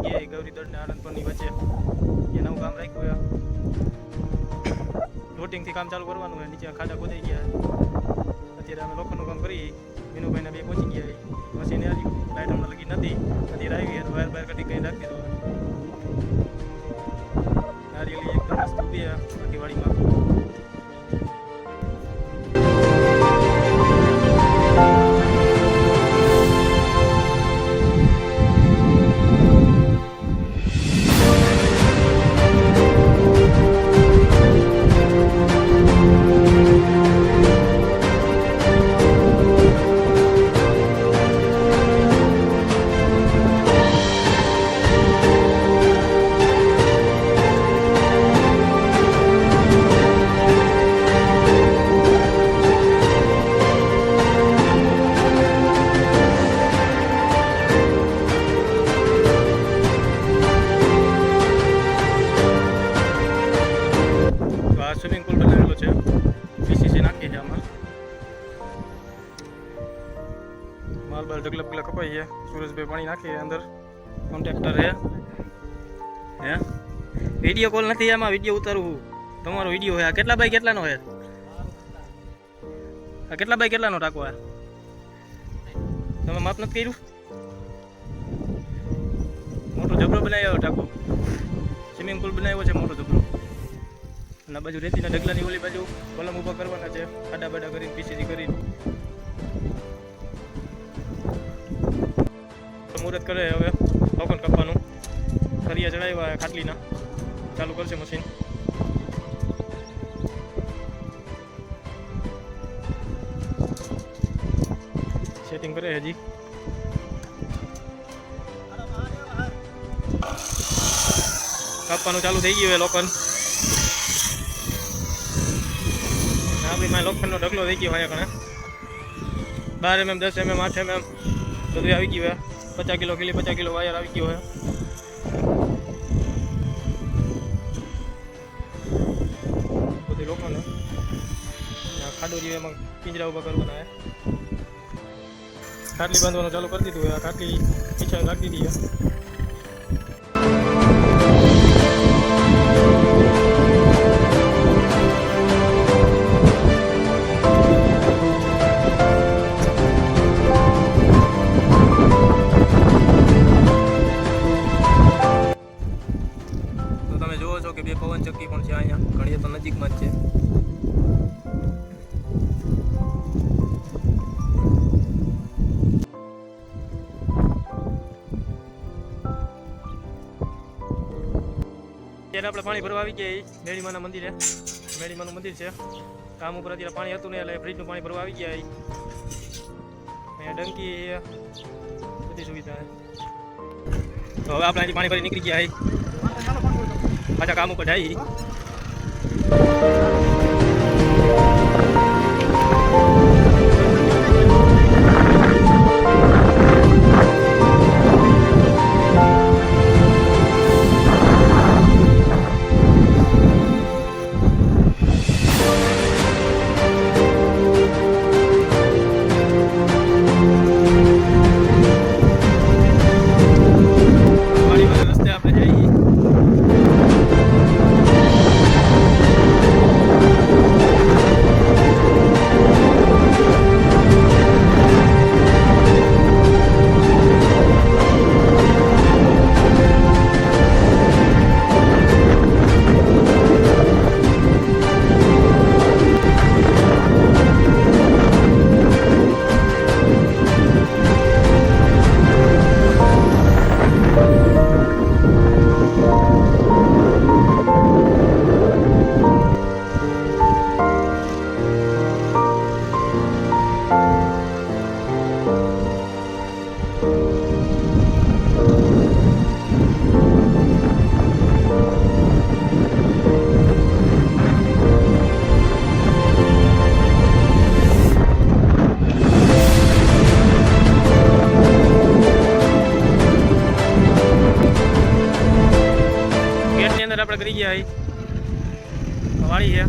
જગ્યાએ ગૌરીદળ ને આનંદપુરની વચ્ચે એ નવું કામ રાખ્યું રોટિંગથી કામ ચાલુ કરવાનું હોય નીચે ખાડા ખોદાઈ ગયા અત્યારે અમે લોખંડનું કામ કરી વિનુભાઈના બે પહોંચી ગયા મશીન આવી લાઇટ હમણાં લગી નથી. અત્યારે આવી તો વાયર બાયર કટી કંઈ રાખી દીધું નારિયેલી એકદમ મસ્ત ઊભી દિવાળીમાં સ્વિમિંગ પુલ બનાવેલો છે. પીસીસી નાખી છે આમાં. માલ બાલ ઢગલા પગલા કપાઈ છે સુરેશભાઈ પાણી નાખી અંદર. કોન્ટ્રાક્ટર છે. હે? વીડિયો કોલ નથી આમાં વીડિયો ઉતારવું તમારો વીડિયો હોય આ કેટલા બાય કેટલાનો હોય આ કેટલા બાય કેટલાનો રાખો આ? તમે માપ નથી કર્યું? મોટો જબરો બનાવ્યો ટાકો. સ્વિમિંગ પુલ બનાવ્યો છે, મોટો જબરો અને બાજુ રેતીના ઢગલાની ઓલી બાજુ કોલમ ઊભા કરવાના છે ખાડા બાડા કરીને, પીસીસી કરીને. મુહૂર્ત કરે હવે લોખંડ કાપવાનું. સરિયા ચડાવ્યા ખાટલીના. ચાલુ કરશે મશીન. સેટિંગ કરે હજી. કાપવાનું ચાલુ થઈ ગયું હવે લોખંડ આપણી માં લોખંડનો ઢગલો થઈ ગયો હોય કણે બાર એમએમ દસ એમએમ આઠ એમએમ બધું આવી ગયું હોય. પચાસ કિલો કિલી પચાસ કિલો વાયર આવી ગયો હોય. બધી લોખંડ. ખાડો રહ્યો એમાં પિંજરા ઊભા કરવાના હે. ખાટલી બાંધવાનું ચાલુ કરી દીધું હોય. ખાટલી પીછા રાખી દીધી અત્યારે આપણે પાણી ભરવા આવી ગયા મેળીમાના મંદિરે. મેળીમાનું મંદિર છે. કામ ઉપર અત્યારે પાણી હતું નહીં, એટલે ફ્રીજનું પાણી ભરવા આવી ગયા અહીંયા ડંકી, બધી સુવિધા તો હવે આપણે અહીંથી પાણી ભરી નીકળી ગયા પાછા કામ ઉપર જાય અહીં વાળી છે.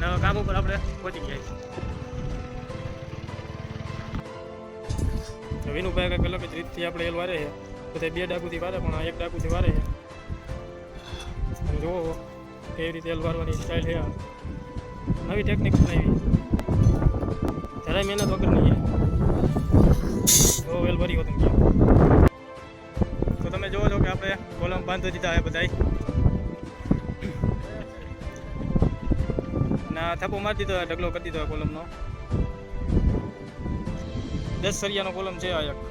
હવે કામ ઉપર આપણે પહોંચી ગયા વિનુભાઈ કંઈક અલગ જ રીતથી આપણે એલ વારે છે. બધા બે ડાકુથી વારે, પણ એક ડાકુથી વારે છે. જોવો કેવી રીતે એલ વારવાની સ્ટાઇલ છે નવી ટેકનિક બનાવી. જરાય મહેનત વગરની છે. જો વેલ ભરી ગયો આપણે કોલમ બાંધી દીધા છે બધા ના, થપ્પો મારી દીધો, ઢગલો કરી દીધો કોલમનો. દસ સરિયાનો કોલમ છે આ એક.